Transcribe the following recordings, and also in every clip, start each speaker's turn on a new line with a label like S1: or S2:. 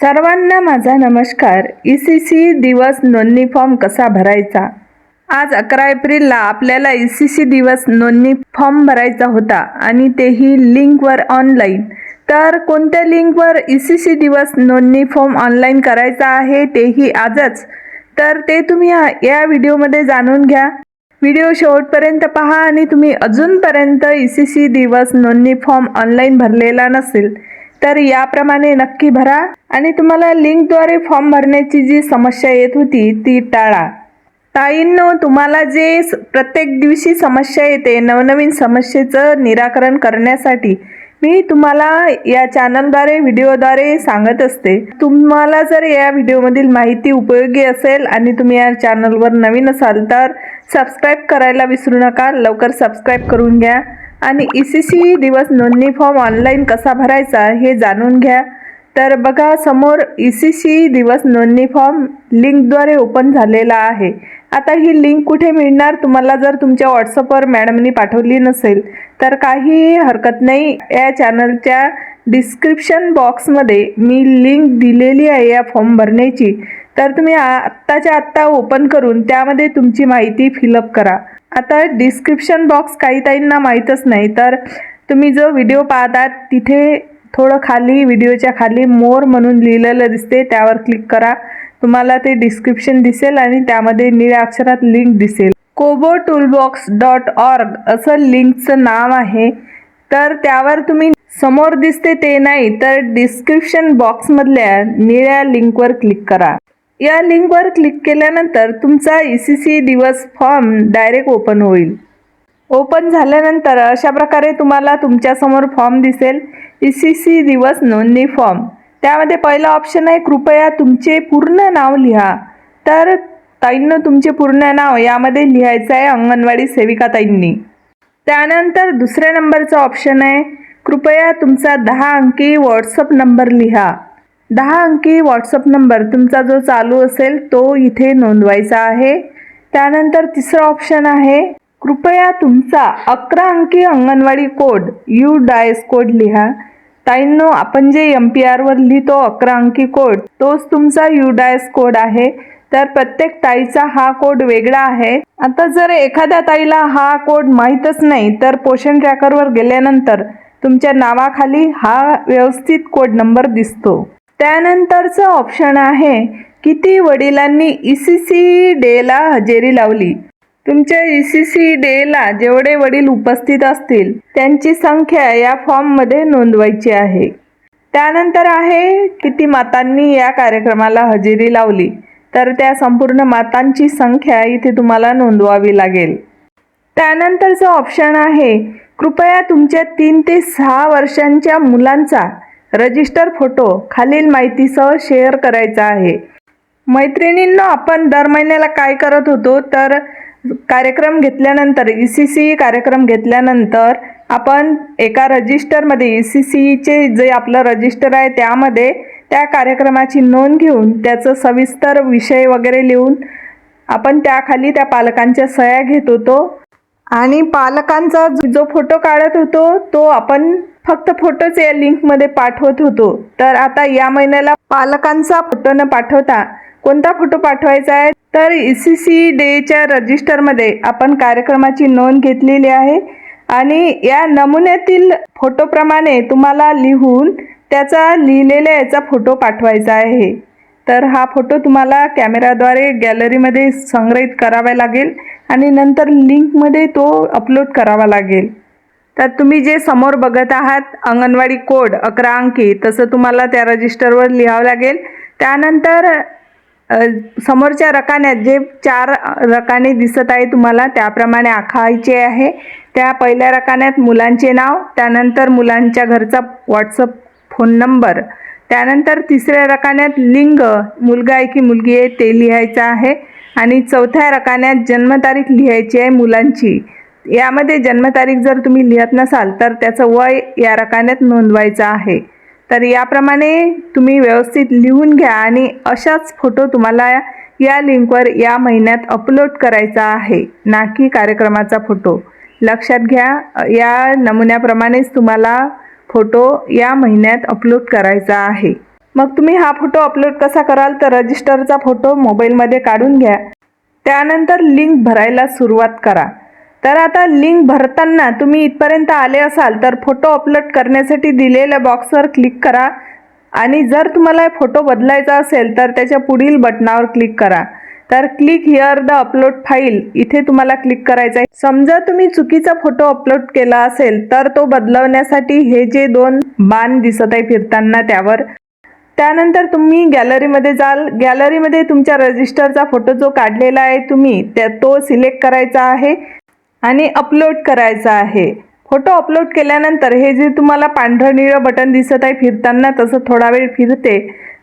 S1: सर्वांना माझा नमस्कार. ई सी सी दिवस नोंदणी फॉर्म कसा भरायचा? आज अकरा एप्रिलला आपल्याला ई सी सी दिवस नोंदणी फॉर्म भरायचा होता आणि तेही लिंकवर ऑनलाईन. तर कोणत्या लिंकवर ई सी सी दिवस नोंदणी फॉर्म ऑनलाईन करायचा आहे तेही आजच? तर ते तुम्ही या- व्हिडिओमध्ये जाणून घ्या. व्हिडिओ शेवटपर्यंत पहा आणि तुम्ही अजूनपर्यंत ई सी सी दिवस नोंदणी फॉर्म ऑनलाईन भरलेला नसेल तर याप्रमाणे नक्की भरा आणि तुम्हाला लिंकद्वारे फॉर्म भरण्याची जी समस्या येत होती ती टाळा. ताईंनो तुम्हाला जे प्रत्येक दिवशी समस्या येते नवनवीन समस्येचं निराकरण करण्यासाठी मी तुम्हाला या चॅनलद्वारे व्हिडिओद्वारे सांगत असते. तुम्हाला जर या व्हिडिओमधील माहिती उपयोगी असेल आणि तुम्ही या चॅनलवर नवीन असाल तर सबस्क्राईब करायला विसरू नका. लवकर सबस्क्राईब करून घ्या. आणि ई सी सी दिवस नोंदणी फॉर्म ऑनलाईन कसा भरायचा हे जाणून घ्या. तर बघा समोर ई सी सी दिवस नोंदणी फॉर्म लिंकद्वारे ओपन झालेला आहे. आता ही लिंक कुठे मिळणार तुम्हाला जर तुमच्या व्हॉट्सअपवर मॅडमनी पाठवली नसेल तर काही हरकत नाही. या चॅनलच्या डिस्क्रिप्शन बॉक्समध्ये मी लिंक दिलेली आहे या फॉर्म भरण्याची. तर तुम्ही आत्ताच्या आत्ता ओपन करून त्यामध्ये तुमची माहिती फिलअप करा. आता डिस्क्रिप्शन बॉक्स काही ताईंना माहीतच नाही तर तुम्ही जो व्हिडिओ पाहतात तिथे थोडं खाली व्हिडिओच्या खाली मोर म्हणून लिहिलेलं दिसते त्यावर क्लिक करा. तुम्हाला ते डिस्क्रिप्शन दिसेल आणि त्यामध्ये निळ्या अक्षरात लिंक दिसेल. कोबो टूलबॉक्स डॉट ऑर्ग असं लिंकचं नाव आहे. तर त्यावर तुम्ही समोर दिसते ते नाही तर डिस्क्रिप्शन बॉक्समधल्या निळ्या लिंकवर क्लिक करा. या लिंकवर क्लिक केल्यानंतर तुमचा ई सी सी दिवस फॉर्म डायरेक्ट ओपन होईल. ओपन झाल्यानंतर अशा प्रकारे तुम्हाला तुमच्यासमोर फॉर्म दिसेल. ई सी सी दिवस नोंदणी फॉर्म. त्यामध्ये पहिला ऑप्शन आहे कृपया तुमचे पूर्ण नाव लिहा. तर ताईंनं तुमचे पूर्ण नाव यामध्ये लिहायचं आहे अंगणवाडी सेविका ताईंनी. त्यानंतर दुसऱ्या नंबरचा ऑप्शन आहे कृपया तुमचा दहा अंकी व्हॉट्सअप नंबर लिहा. दहा अंकी व्हॉट्सअप नंबर तुमचा जो चालू असेल तो इथे नोंदवायचा आहे. त्यानंतर तिसरा ऑप्शन आहे कृपया तुमचा अकरा अंकी anganwadi code U DISE code लिहा. ताईंनो आपण जे एम पी आरवर लिहितो अकरा अंकी कोड तोच तुमचा यू डायस कोड आहे. तर प्रत्येक ताईचा हा कोड वेगळा आहे. आता जर एखाद्या ताईला हा कोड माहीतच नाही तर पोषण ट्रॅकरवर गेल्यानंतर तुमच्या नावाखाली हा व्यवस्थित कोड नंबर दिसतो. त्यानंतरचं ऑप्शन आहे किती वडिलांनी ई सी सी डेला हजेरी लावली. तुमच्या ई सी सी डेला जेवढे वडील उपस्थित असतील त्यांची संख्या या फॉर्ममध्ये नोंदवायची आहे. त्यानंतर आहे किती मातांनी या कार्यक्रमाला हजेरी लावली. तर त्या संपूर्ण मातांची संख्या इथे तुम्हाला नोंदवावी लागेल. त्यानंतरचं ऑप्शन आहे कृपया तुमच्या तीन ते सहा वर्षांच्या मुलांचा रजिस्टर फोटो खालील माहितीसह शेअर करायचा आहे. मैत्रिणींना आपण दर महिन्याला काय करत होतो? तर कार्यक्रम घेतल्यानंतर ई सी सी कार्यक्रम घेतल्यानंतर आपण एका रजिस्टरमध्ये ई सी सीचे जे आपलं रजिस्टर आहे त्यामध्ये त्या कार्यक्रमाची नोंद घेऊन त्याचं सविस्तर विषय वगैरे लिहून आपण त्याखाली त्या पालकांच्या सह्या घेत होतो. आणि पालकांचा जो फोटो काढत होतो तो आपण फक्त फोटोच या लिंकमध्ये पाठवत होतो. तर आता या महिन्याला पालकांचा फोटो न पाठवता कोणता फोटो पाठवायचा आहे? तर ई सी सी डेच्या रजिस्टरमध्ये आपण कार्यक्रमाची नोंद घेतलेली आहे. आणि या नमुन्यातील फोटोप्रमाणे तुम्हाला लिहून त्याचा लिहिलेल्या याचा फोटो पाठवायचा आहे. तर हा फोटो तुम्हाला कॅमेराद्वारे गॅलरीमध्ये संग्रहित करावा लागेल. आणि नंतर लिंकमध्ये तो अपलोड करावा लागेल. तर तुम्ही जे समोर बघत आहात अंगणवाडी कोड अकरा अंकी तसं तुम्हाला त्या रजिस्टरवर लिहावं लागेल. त्यानंतर समोरच्या रकान्यात जे चार रकाने दिसत आहे तुम्हाला त्याप्रमाणे आखायचे आहे. त्या पहिल्या रकान्यात मुलांचे नाव त्यानंतर मुलांच्या घरचा व्हॉट्सअप फोन नंबर त्यानंतर तिसऱ्या रकान्यात लिंग मुलगा आहे की मुलगी आहे ते लिहायचं आहे. आणि चौथ्या रकान्यात जन्मतारीख लिहायची आहे मुलांची. यामध्ये जन्मतारीख जर तुम्ही लिहत नसाल तर त्याचं वय या रकान्यात नोंदवायचं आहे. तर याप्रमाणे तुम्ही व्यवस्थित लिहून घ्या आणि अशाच फोटो तुम्हाला या लिंकवर या महिन्यात अपलोड करायचा आहे. ना की कार्यक्रमाचा फोटो. लक्षात घ्या या नमुन्याप्रमाणेच तुम्हाला फोटो या महिन्यात अपलोड करायचा आहे. मग तुम्ही हा फोटो अपलोड कसा कराल तर रजिस्टरचा फोटो मोबाईलमध्ये काढून घ्या. त्यानंतर लिंक भरायला सुरुवात करा. तर आता लिंक भरताना तुम्ही इथपर्यंत आले असाल तर फोटो अपलोड करण्यासाठी दिलेल्या बॉक्सवर क्लिक करा. आणि जर तुम्हाला फोटो बदलायचा असेल तर त्याच्या पुढील बटनावर क्लिक करा. तर click here the upload file इथे तुम्हाला क्लिक करायचं आहे समजा तुम्ही चुकीचा फोटो अपलोड केला असेल तर तो बदलवण्यासाठी हे जे दोन बाण दिसत आहे फिरताना त्यावर. त्यानंतर तुम्ही गॅलरीमध्ये जाल. गॅलरीमध्ये तुमच्या रजिस्टरचा फोटो जो काढलेला आहे तुम्ही त्या तो सिलेक्ट करायचा आहे. आणि अपलोड करायचा आहे. फोटो अपलोड केल्यानंतर हे जे तुम्हाला पांढरं निळं बटन दिसत आहे फिरताना तसं थोडा वेळ फिरते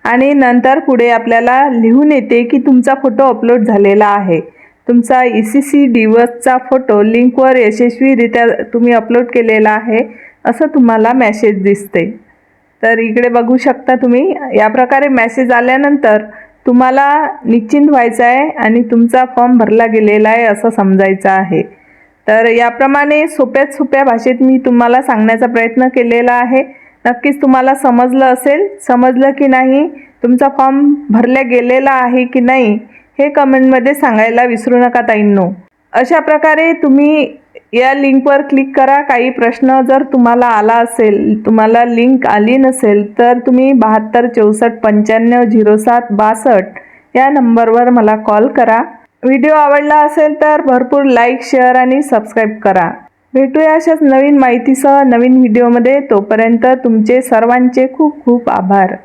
S1: आणि नंतर पुढे आपल्याला लिहून येते की तुमचा फोटो अपलोड झालेला आहे. तुमचा ई सी सी डिवसचा फोटो लिंकवर यशस्वीरित्या तुम्ही अपलोड केलेला आहे असं तुम्हाला मॅसेज दिसते. तर इकडे बघू शकता तुम्ही या प्रकारे मॅसेज आल्यानंतर तुम्हाला निश्चिंत व्हायचं आहे आणि तुमचा फॉर्म भरला गेलेला आहे असं समजायचं आहे. तर याप्रमाणे सोप्यात सोप्या भाषेत मी तुम्हाला सांगण्याचा प्रयत्न केलेला आहे. नक्कीच तुम्हाला समजलं असेल. समजलं की नाही तुमचा फॉर्म भरला गेलेला आहे की नाही हे कमेंटमध्ये सांगायला विसरू नका ताईंनो. अशा प्रकारे तुम्ही या लिंकवर क्लिक करा. काही प्रश्न जर तुम्हाला आला असेल तुम्हाला लिंक आली नसेल तर तुम्ही बहात्तर चौसष्ट पंच्याण्णव झिरो सात बासष्ट या नंबरवर मला कॉल करा. व्हिडिओ आवडला असेल तर भरपूर लाईक शेअर आणि सबस्क्राईब करा. भेटूया अशाच नवीन माहितीसह नवीन व्हिडिओमध्ये तोपर्यंत तुमचे सर्वांचे खूप खूप आभार.